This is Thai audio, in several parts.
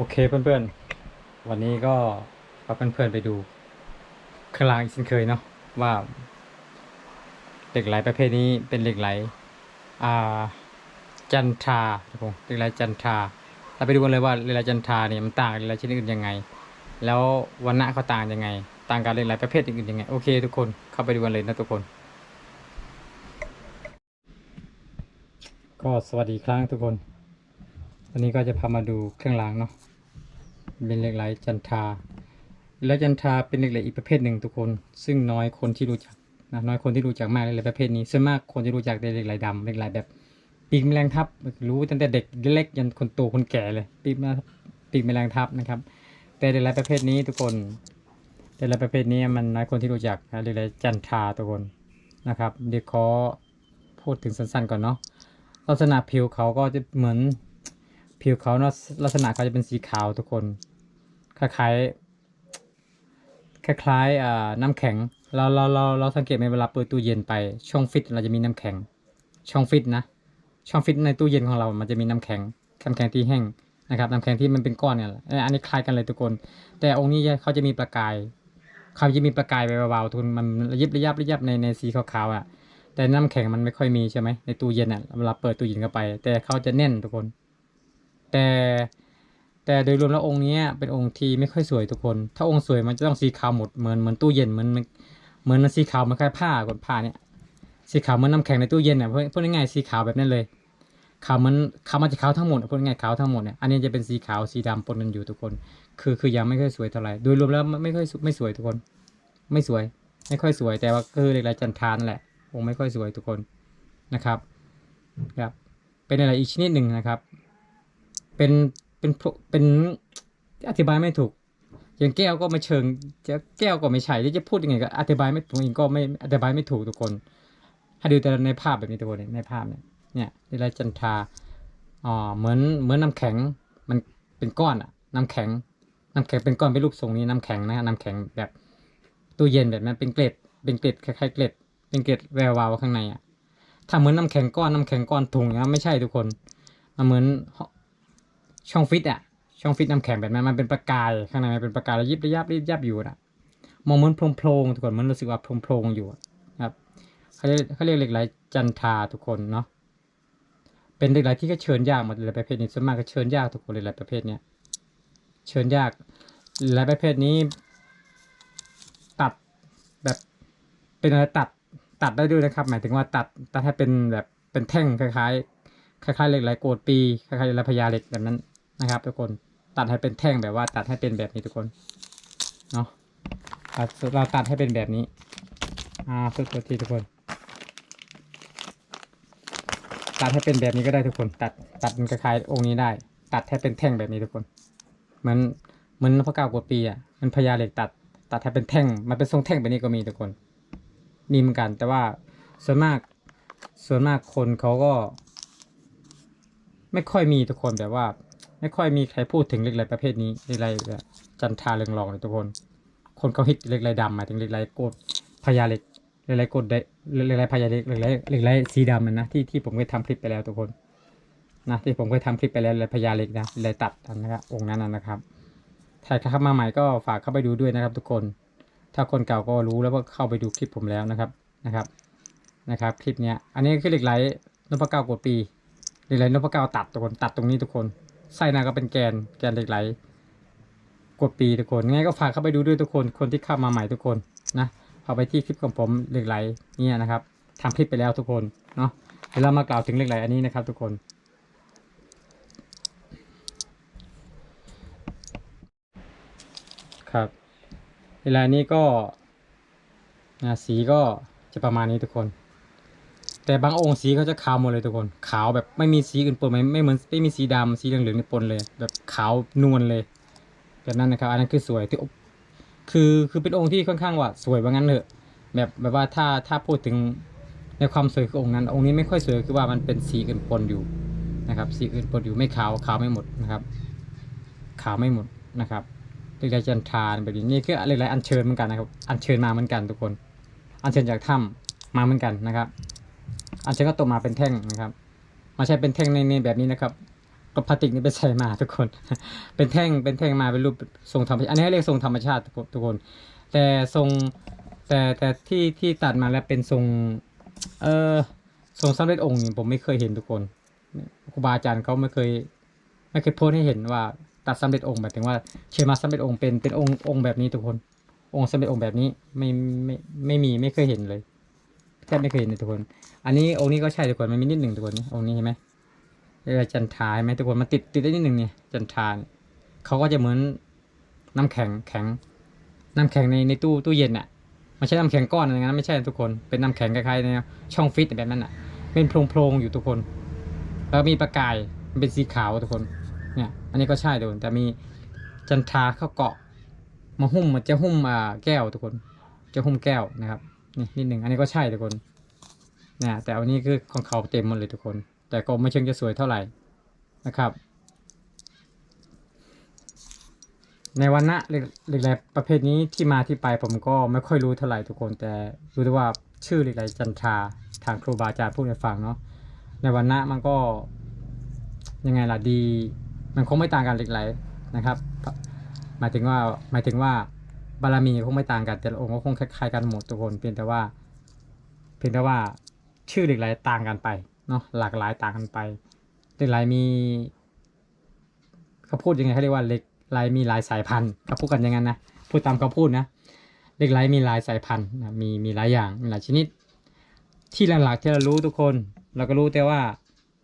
โอเคเพื่อนๆ วันนี้ก็พาเพื่อนๆไปดูข้างล่างอีกเช่นเคยเนาะว่าเหล็กไหลประเภทนี้เป็นเหล็กไหลอ่าจันทราครับผมเหล็กไหลจันทราเราไปดูกันเลยว่าเหล็กไหลจันทราเนี่ยมันต่างเหล็กไหลชนิดอื่นยังไง แล้ววันณะเขาต่างยังไง ต่างกับเหล็กไหลประเภทอื่นยังไงโอเคทุกคนเข้าไปดูกันเลยนะทุกคน ก็สวัสดีครั้งทุกคนวันนี้ก็จะพามาดูเครื่องรางเนาะ เป็นเหล็กไหลจันทา และจันทาเป็นเหล็กไหลอีกประเภทหนึ่งทุกคน ซึ่งน้อยคนที่รู้จักนะน้อยคนที่รู้จักมากเหล็กไหลประเภทนี้ส่วนมากคนจะรู้จักแต่เหล็กไหลดำเหล็กไหลแบบปีกแมลงทับรู้ตั้งแต่เด็กเล็กยันคนโตคนแก่เลยปีกแมลงปีกแมลงทับนะครับ แต่เหล็กไหลประเภทนี้ทุกคนเหล็กไหลประเภทนี้มันน้อยคนที่รู้จักนะเหล็กไหลจันทาทุกคนนะครับเดี๋ยวขอพูดถึงสั้นๆก่อนเนาะลักษณะผิวเขาก็จะเหมือนผิวเขาเนาะลักษณะเขาจะเป็นสีขาวทุกคน คล้ายๆคล้ายๆน้ำแข็ง เราเราเราเราสังเกตไหมเวลาเปิดตู้เย็นไปช่องฟิตเราจะมีน้ำแข็ง ช่องฟิตนะ ช่องฟิตในตู้เย็นของเรา มันจะมีน้ำแข็งน้ำแข็งที่แห้งนะครับน้ำแข็งที่มันเป็นก้อนเนี่ยอันนี้คล้ายกันเลยทุกคน แต่องค์นี้เขาจะมีประกายเขาจะมีประกายเบาๆทุกคนมันระยิบระยับระยับในในสีขาวๆอะแต่น้ำแข็งมันไม่ค่อยมีใช่ไหมในตู้เย็นอะเวลาเปิดตู้เย็นเข้าไป แต่เขาจะแน่นทุกคน แต่ แต่โดยรวมแล้วองค์นี้เป็นองค์ที่ไม่ค่อยสวยทุกคน ถ้าองค์สวยมันจะต้องสีขาวหมดเหมือนเหมือนตู้เย็นเหมือนเหมือนมันสีขาวมันคล้ายผ้ากดผ้าเนี่ยสีขาวเหมือนน้ำแข็งในตู้เย็นอะพูดพูดง่ายๆสีขาวแบบนั้นเลยขาวมันขาวมันจะขาวทั้งหมดอะพูดง่ายๆขาวทั้งหมดเนี่ยอันนี้จะเป็นสีขาวสีดำปนกันอยู่ทุกคน คือคือยังไม่ค่อยสวยเท่าไหร่โดยรวมแล้วไม่ค่อยไม่สวยทุกคน ไม่สวย ไม่ค่อยสวยแต่ว่าคือเรียกอะไรจันทานแหละคงไม่ค่อยสวยทุกคนนะครับครับเป็นอะไรอีกชนิดหนึ่งนะครับ เป็น เป็นเป็นอธิบายไม่ถูก อย่างแก้วก็ไม่เชิงจะแก้วก็ไม่ใช่ที่จะพูดยังไงก็อธิบายไม่ถูกเองก็ไม่อธิบายไม่ถูกทุกคนให้ดูแต่ในภาพแบบนี้ทุกคนในภาพเนี่ยเนี่ยเวลาจันทราอ๋อเหมือนเหมือนน้ำแข็งมันเป็นก้อนอะน้ำแข็ง น้ำแข็งเป็นก้อนเป็นรูปทรงนี้น้ำแข็งนะน้ำแข็งแบบตู้เย็นแบบนั้นเป็นเกล็ด เป็นเกล็ดคล้ายๆเกล็ด เป็นเกล็ดแวววาวข้างในอะถ้าเหมือนน้ำแข็งก้อนน้ำแข็งก้อนถุงนะไม่ใช่ทุกคนมันเหมือน ช่องฟิตอะช่องฟิตน้ำแข็งแบบนั้นมันเป็นประกายข้างในมันเป็นประกายระยิบระยับระยิบระยับอยู่นะมองเหมือนโพรงๆทุกคนเหมันรู้สึกว่าโพรงๆอยู่อะครับเขาเรียกเขาเรียกเหล็กไหลจันทราทุกคนเนาะเป็นเหล็กไหลที่ก็เชิญยากหมดเลยประเภทนี้ส่วนมากก็เชิญยากทุกคนเลยหลายประเภทเนี้ยเชิญยากหลายประเภทนี้ ตัดแบบเป็นอะไรตัดตัดได้ด้วยนะครับ หมายถึงว่าตัดตัดให้เป็นแบบเป็นแท่งคล้ายๆคล้ายๆเหล็กไหลโกดปีคล้ายๆเหล็กพญาเหล็กแบบนั้น นะครับ ทุกคนตัดให้เป็นแท่งแบบว่าตัดให้เป็นแบบนี้ทุกคนเนาะเราตัดให้เป็นแบบนี้อ่าสุดตัวทีทุกคน ตัดให้เป็นแบบนี้ก็ได้ทุกคน ตัดตัดมันคล้ายองค์นี้ได้ ตัดให้เป็นแท่งแบบนี้ทุกคนเหมือนเหมือนพระเก้ากดปีอะมันพญาเหล็กตัด ตัดให้เป็นแท่งมันเป็นทรงแท่งแบบนี้ก็มีทุกคนมีเหมือนกัน แต่ว่าส่วนมากส่วนมากคนเขาก็ ไม่ค่อยมีทุกคนแบบว่า ไม่ค่อยมีใครพูดถึงเหล็กไหลประเภทนี้เหล็กไหลจันทราเรืองรองเลยทุกคน คนเขาฮิตเหล็กไหลดำหมายถึงเหล็กไหลโกดพญาเหล็กเหล็กไหลโกดได้เหล็กไหลพญาเหล็กเหล็กไหลเหล็กไหลสีดำนนะที่ที่ผมเคยทำคลิปไปแล้วทุกคนนะที่ผมเคยทำคลิปไปแล้วเหล็กพญาเหล็กนะเหล็กตัดนะครับองค์นั้นนะนะครับถ้าใครเข้ามาใหม่ก็ฝากเข้าไปดูด้วยนะครับ ทุกคน ถ้าคนเก่าก็รู้แล้วว่าเข้าไปดูคลิปผมแล้วนะครับนะครับนะครับ คลิปเนี้ยอันนี้คือเหล็กไหลนพเก้ากดปีเหล็กไหลนพเก้าตัดทุกคนตัดตรงนี้ทุกคน ไส้หน้าก็เป็นแกนแกนเหล็กไหลกดปีทุกคนงั้นก็ฝากเข้าไปดูด้วยทุกคนคนที่เข้ามาใหม่ทุกคนนะพอไปที่คลิปของผมเหล็กไหลเนี่ยนะครับทำคลิปไปแล้วทุกคนเนาะเดี๋ยวเรามากล่าวถึงเหล็กไหลอันนี้นะครับ ทุกคน ครับเวลานี้ก็นะสีก็จะประมาณนี้ทุกคน แต่บางองค์สีเขาจะขาวหมดเลยทุกคน ขาวแบบไม่มีสีอื่นปนไม่ไม่เหมือนไม่มีสีดำสีเหลืองๆในปนเลย แบบขาวนวลเลยแบบนั้นนะครับ อันนั้นคือสวยที่คือคือเป็นองค์ที่ค่อนข้างว่าสวยว่างั้นเถอะ แบบแบบว่าถ้าถ้าพูดถึงในความสวยขององค์นั้น องค์นี้ไม่ค่อยสวยคือว่ามันเป็นสีอื่นปนอยู่นะครับสีอื่นปนอยู่ไม่ขาวขาวไม่หมดนะครับ ขาวไม่หมดนะครับเรียกไรจันทราแบบนี้นี่คือเรียกไรอัญเชิญเหมือนกันนะครับ อัญเชิญมาเหมือนกันทุกคน อัญเชิญจากถ้ำมาเหมือนกันนะครับ อัญเชิญก็ตกมาเป็นแท่งนะครับ มาใช่เป็นแท่งในในแบบนี้นะครับก็พลาสติกนี่ไปใส่มาทุกคน เป็นแท่งเป็นแท่งมาเป็นรูปทรงธรรมชาติอันนี้เรียกทรงธรรมชาติทุกคน แต่ทรงแต่แต่ที่ที่ตัดมาแล้วเป็นทรงเออทรงสำเร็จองค์นี่ผมไม่เคยเห็นทุกคนครูบาอาจารย์เขาไม่เคยไม่เคยโพสให้เห็นว่าตัดสำเร็จองค์หมายถึงว่าเชมาสำเร็จองค์เป็นเป็นองค์องค์แบบนี้ทุกคน องค์สำเร็จองค์แบบนี้ไม่ไม่ไม่มีไม่เคยเห็นเลย แทบไม่เคยเห็นเลยทุกคน อันนี้องค์นี้ก็ใช่ทุกคนมันมีนิดหนึ่งทุกคนนี่องค์นี้เห็นไหมเรียกว่าจันทาเห็นไหมทุกคนมันติดติดได้นิดหนึ่งเนี่ยจันทาเนี่ยเขาก็จะเหมือนน้ำแข็งแข็ง น้ำแข็งในในตู้ตู้เย็นอะไม่ใช่น้ำแข็งก้อนอะไรนั้นไม่ใช่ทุกคนเป็นน้ำแข็งคล้ายๆในช่องฟิตแบบนั้นอะเป็นโพรงๆอยู่ทุกคน แล้วมีประกายมันเป็นสีขาวทุกคนเนี่ยอันนี้ก็ใช่ทุกคนแต่มีจันทาเข้าเกาะมาหุ้มมันจะหุ้มอ่าแก้วทุกคน จะหุ้มแก้วนะครับ นี่นิดหนึ่งอันนี้ก็ใช่ทุกคนนี่ยแต่อันนี้คือของเขาเต็มหมดเลยทุกคน แต่ก็ไม่เชิงจะสวยเท่าไหร่นะครับ ในวันนะเหล็กเหล็กไหลประเภทนี้ที่มาที่ไปผมก็ไม่ค่อยรู้เท่าไหร่ทุกคน แต่รู้แต่ว่าชื่อเหล็กไหลจันทราทางครูบาอาจารย์พูดให้ฟังเนาะในวันนะมันก็ยังไงล่ะดี มันคงไม่ต่างกันเหล็กไหลนะครับ หมายถึงว่าหมายถึงว่า บารมีคงไม่ต่างกัน แต่ละองค์ก็คงคล้ายๆกันหมดทุกคนเพียงแต่ว่า เพียงแต่ว่าชื่อเหล็กไหลต่างกันไปเนาะหลากหลายต่างกันไปเหล็กไหลมีเขาพูดยังไงเขาเรียกว่าเหล็กไหลมีหลายสายพันธุ์เขาพูดกันอย่างนั้นนะพูดตามเขาพูดนะเหล็กไหลมีหลายสายพันธุ์นะมีมีหลายอย่างมีหลายชนิด ที่หลักๆที่เรารู้ทุกคน เราก็รู้แต่ว่า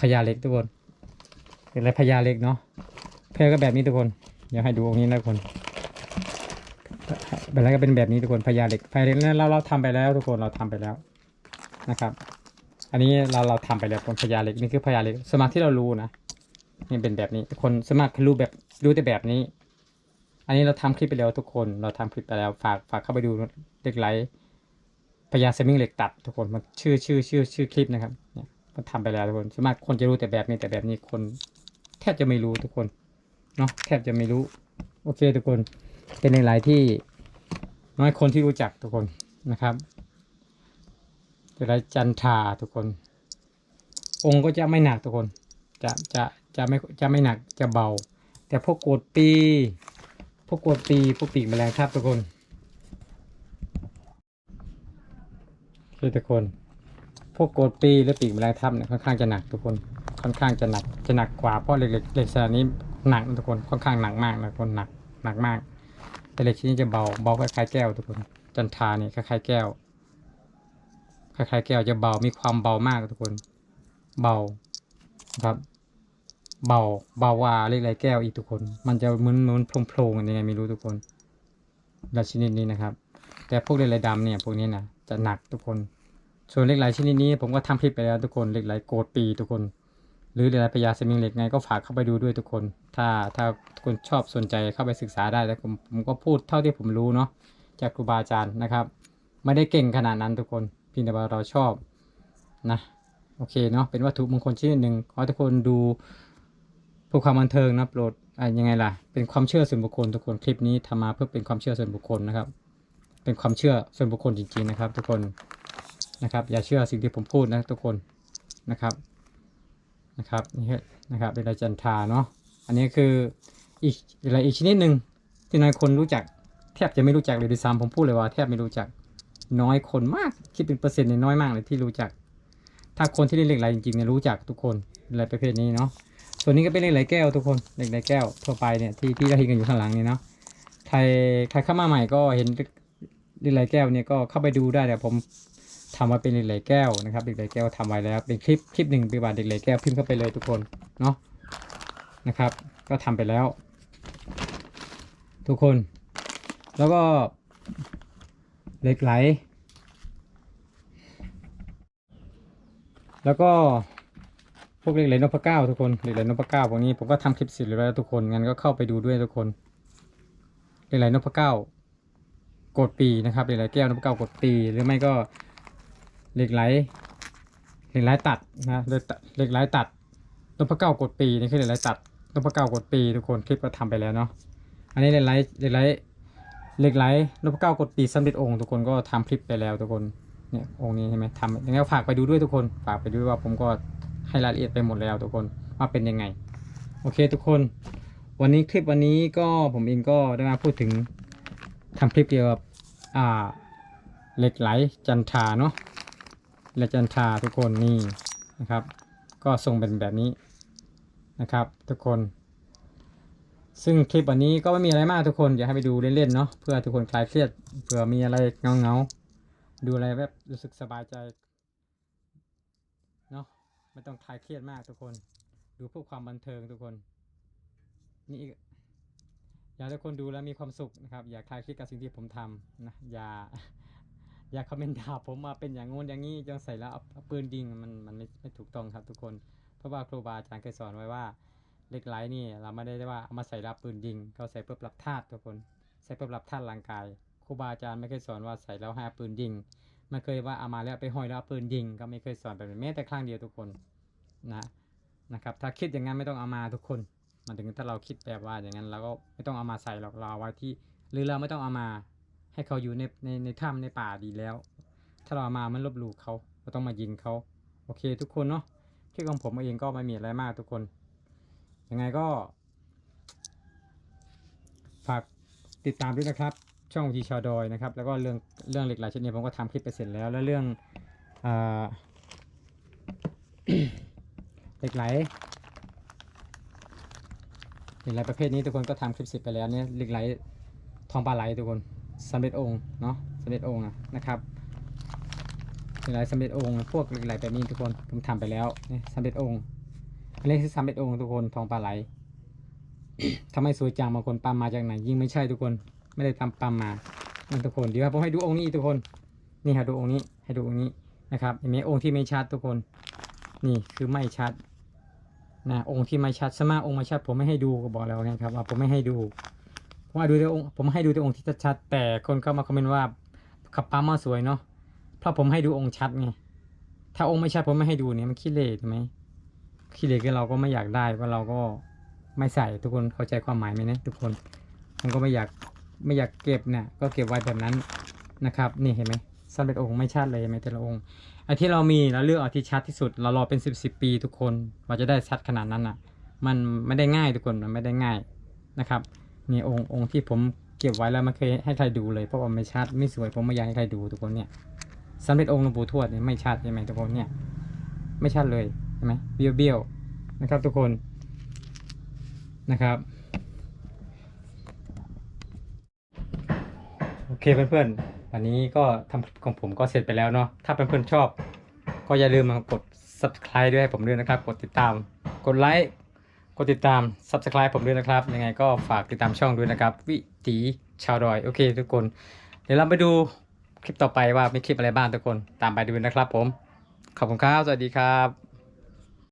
พญาเหล็กทุกคนเหล็กไหลพญาเหล็กเนาะเพลก็แบบนี้ทุกคนเดี๋ยวให้ดูองค์นี้นะทุกคน แบบนั้นก็เป็นแบบนี้ทุกคนพญาเหล็กพญาเหล็กนั้นเราเราทำไปแล้วทุกคนเราทำไปแล้วนะครับ อันนี้เราเราทำไปแล้วคนพญาเหล็กนี่คือพญาเหล็กสมาธิที่เรารู้นะนี่เป็นแบบนี้ทุกคนสมัครรู้แบบรู้แต่แบบนี้ อันนี้เราทำคลิปไปแล้วทุกคนเราทำคลิปไปแล้วฝากฝากเข้าไปดูเล็กไหลพญาสมิงเหล็กตัดทุกคนมันชื่อชื่อชื่อชื่อคลิปนะครับเนี่ยมันทำไปแล้วทุกคนสวนมากคนจะรู้แต่แบบนี้แต่แบบนี้คน แทบจะไม่รู้ทุกคนเนาะแทบจะไม่รู้ โอเคทุกคน เป็นในหลายที่น้อยคนที่รู้จักทุกคนนะครับแต่ลจันทาทุกคน องค์ก็จะไม่หนักทุกคน จะจะจะไม่จะไม่หนักจะเบา แต่พวกโกดปีพวกโกดปีพวกปีกแมลงทับทุกคนคือทุกคน พวกโกดปีหรือปีกแมลงทับเนี่ยค่อนข้างจะหนักทุกคน ค่อนข้างจะหนักจะหนักกว่าเพราะเหล็กเหล็กเหล็กชนิดนี้หนักทุกคนค่อนข้างหนักมากนะทุกคนหนักหนักมาก แต่เหล็กชนิดนี้จะเบาเบาคล้ายๆแก้วทุกคนจันทาเนี่ยคล้ายๆแก้วคล้ายๆแก้วจะเบามีความเบามากทุกคน เบาครับ เบาเบาวาเล็กไหลแก้วอีกทุกคน มันจะเหมือนเหมือนโพรงๆยังไงไม่รู้ทุกคนและชนิดนี้นะครับ แต่พวกเหล็กไหลดำเนี่ยพวกนี้นะจะหนักทุกคน ส่วนเหล็กไหลชนิดนี้ ผมก็ทำคลิปไปแล้วทุกคนเหล็กไหลโกดปีทุกคน หรือเหล็กไหลพญาสมิงเหล็กไงก็ฝากเข้าไปดูด้วยทุกคน ถ้าถ้าคนชอบสนใจเข้าไปศึกษาได้แต่ผมผมก็พูดเท่าที่ผมรู้เนาะจากครูบาอาจารย์นะครับ ไม่ได้เก่งขนาดนั้นทุกคนเพียงแต่ว่าเราชอบนะโอเคเนาะเป็นวัตถุมงคลชนิดหนึ่งขอทุกคนดูเพื่อความบันเทิงนะโปรดอะยังไงล่ะเป็นความเชื่อส่วนบุคคลทุกคนคลิปนี้ทำมาเพื่อเป็นความเชื่อส่วนบุคคลนะครับ เป็นความเชื่อส่วนบุคคลจริงๆนะครับ ทุกคนนะครับ อย่าเชื่อสิ่งที่ผมพูดนะทุกคนนะครับ นะครับนี่คือนะครับเป็นลายจันทาเนาะอันนี้คืออีกอะไรอีกชนิดหนึ่งที่น้อยคนรู้จักแทบจะไม่รู้จักเลยด้วยซ้ำผมพูดเลยว่าแทบไม่รู้จักน้อยคนมากคิดเป็นเปอร์เซ็นต์เนี่ยน้อยมากเลยที่รู้จัก ถ้าคนที่เล่นเหล็กไหลจริงๆเนี่ยรู้จักทุกคนอะไรประเภทนี้เนาะส่วนนี้ก็เป็นเหล็กไหลแก้วทุกคนเหล็กไหลแก้วทั่วไปเนี่ยที่ที่เราเห็นกันอยู่ข้างหลังนี่เนาะใครใครเข้ามาใหม่ก็เห็นเหล็กไหลแก้วเนี่ยก็เข้าไปดูได้แต่ผม ทำมาเป็นเหล็กไหลแก้วนะครับเหล็กไหลแก้วทำไว้แล้วเป็นคลิปคลิปหนึ่งป็นบาทเหล็กไหลแก้วพิมพ์เข้าไปเลยทุกคนเนาะนะครับ ก็ทำไปแล้ว ทุกคน แล้วก็เหล็กไหล แล้วก็พวกเหล็กไหลนพเก้าทุกคนเหล็กไหลนพเก้าพวกนี้ผมก็ทำคลิปเสร็จแล้วทุกคนงั้นก็เข้าไปดูด้วยทุกคนเหล็กไหลนพเก้ากดปีนะครับเหล็กไหลแก้วนพเก้ากดปีหรือไม่ก็ เหล็กไหลเหล็กไหลตัดนะเหล็กไหลตัดนพเก้ากดปีนี่คือเหล็กไหลตัดนพเก้ากดปี ทุกคนคลิปก็ทำไปแล้วเนาะอันนี้เหล็กไหลเหล็กไหลเหล็กไหลนพเก้ากดปีสำเร็จองค์ทุกคนก็ทำคลิปไปแล้วทุกคนเนี่ยองค์นี้ใช่ไหมทำยังไงฝากไปดูด้วยทุกคนฝากไปด้วยว่าผมก็ให้รายละเอียดไปหมดแล้วทุกคนว่าเป็นยังไง โอเคทุกคน วันนี้คลิปวันนี้ก็ผมเองก็ได้มาพูดถึงทำคลิปเกี่ยวกับอ่าเหล็กไหลจันทาเนาะ เล็กจันทาทุกคนนี่นะครับ ก็ทรงเป็นแบบนี้นะครับ ทุกคน ซึ่งคลิปวันนี้ก็ไม่มีอะไรมากทุกคนอยากให้ไปดูเล่นๆเนาะเพื่อทุกคนคลายเครียดเผื่อมีอะไรเงาๆดูอะไรแบบรู้สึกสบายใจเนาะไม่ต้องคลายเครียดมากทุกคน ดูเพื่อความบันเทิงทุกคน นี่อีกอยากให้ทุกคนดูแล้วมีความสุขนะครับ อย่าคลายเครียดกับสิ่งที่ผมทำนะอย่า อย่าคอมเมนต์ด่าผมมาเป็นอย่างงู้นอย่างนี้จังใส่แล้วเอาปืนยิงมันมันไม่ไม่ถูกต้องครับทุกคน เพราะว่าครูบาอาจารย์เคยสอนไว้ว่าเหล็กไหลนี่เราไม่ได้ว่าเอามาใส่รับปืนยิงเขาใส่เพื่อปรับธาตุทุกคนใส่เพื่อปรับธาตุร่างกายครูบาอาจารย์ไม่เคยสอนว่าใส่แล้วให้าปืนยิงไม่เคยว่าเอามาแล้วไปห้อยแล้วปืนยิง ก็ไม่เคยสอนแบบนี้แม้แต่ครั้งเดียวทุกคนนะนะครับถ้าคิดอย่างนั้นไม่ต้องเอามาทุกคนมันถึงถ้าเราคิดแบบว่าอย่างนั้นเราก็ไม่ต้องเอามาใส่หรอกเราเอาไว้ที่ หรือเราไม่ต้องเอามา ให้เขาอยู่ในในในถ้ำในป่าดีแล้ว ถ้าเราเอามามันลบหลู่เขาเราต้องมายิงเขาโอเคทุกคนเนาะคลิปของผมเองก็ไม่มีอะไรมากทุกคน ยังไงก็ฝากติดตามด้วยนะครับ ช่องจีชอดอยนะครับ แล้วก็เรื่องเรื่องเหล็กไหลชนิดผมก็ทำคลิปไปเสร็จแล้ว แล้วเรื่องอ่าเหล็กไหลเหล็กไหลประเภทนี้ทุกคนก็ทำคลิปเสร็จไปแล้วเนี่ยเหล็กไหลทองปลาไหลทุกคน สำเร็จองค์เนาะสำเร็จองค์นะครับเหล็กไหลสำเร็จองค์พวกเหล็กไหลแบบนี้ทุกคนผมทำไปแล้วนี่สำเร็จองค์อันนี้คือสำเร็จองค์ทุกคนทองปลาไหลทำไมสวยจังบางคนปั๊มมาจากไหนยิ่งไม่ใช่ทุกคนไม่ได้ทำปั๊มมานั่นทุกคนเดี๋ยวผมให้ดูองค์นี้ทุกคนนี่ครับดูองค์นี้ให้ดูองค์นี้นะครับเห็นไหมองค์ที่ไม่ชัดทุกคน นี่คือไม่ชัดนะองค์ที่ไม่ชัดสมาองค์ไม่ชัดผมไม่ให้ดูก็บอกแล้วไงครับว่าผมไม่ให้ดู ผมว่าดูแต่องค์ผมให้ดูแต่องค์ที่ชัดๆแต่คนเข้ามาคอมเมนต์ว่าขับปั๊มมาสวยเนาะเพราะผมให้ดูองค์ชัดไงถ้าองค์ไม่ชัดผมไม่ให้ดูเนี่ยมันขี้เหร่ถูกไหมขี้เหร่ก็เราก็ไม่อยากได้เพราะเราก็ไม่ใส่ทุกคนเข้าใจความหมายไหมนะทุกคนมันก็ไม่อยากไม่อยากเก็บเนี่ยก็เก็บไว้แบบนั้นนะครับ นี่เห็นไหมสำเร็จองค์ไม่ชัดเลยเห็นไหมแต่ละองค์ไอ้ที่เรามีเราเลือกเอาที่ชัดที่สุดเรารอเป็นสิบสิบปีทุกคนกว่าจะได้ชัดขนาดนั้นอะ มันไม่ได้ง่ายทุกคนมันไม่ได้ง่ายนะครับ นี่องค์องค์ที่ผมเก็บไว้แล้วไม่เคยให้ใครดูเลยเพราะว่าไม่ชัดไม่สวยผมไม่อยากให้ใครดูทุกคนเนี่ยสำเร็จองค์หลวงปู่ทวดเนี่ยไม่ชัดใช่ไหมทุกคนเนี่ย ไม่ชัดเลยใช่ไหมเบี้ยวเบี้ยวๆนะครับทุกคนนะครับโอเคเพื่อนๆวันนี้ก็ทำของผมก็เสร็จไปแล้วเนาะถ้าเพื่อนๆชอบ ก็อย่าลืมมากด subscribe ด้วยให้ผมด้วยนะครับ กดติดตาม กดไลค์ กดติดตาม subscribe ผมด้วยนะครับ ยังไงก็ฝากติดตามช่องด้วยนะครับ วิถีชาวดอย โอเค ทุกคน เดี๋ยวเราไปดูคลิปต่อไปว่ามีคลิปอะไรบ้างทุกคน ตามไปดูนะครับผม ขอบคุณครับ สวัสดีครับ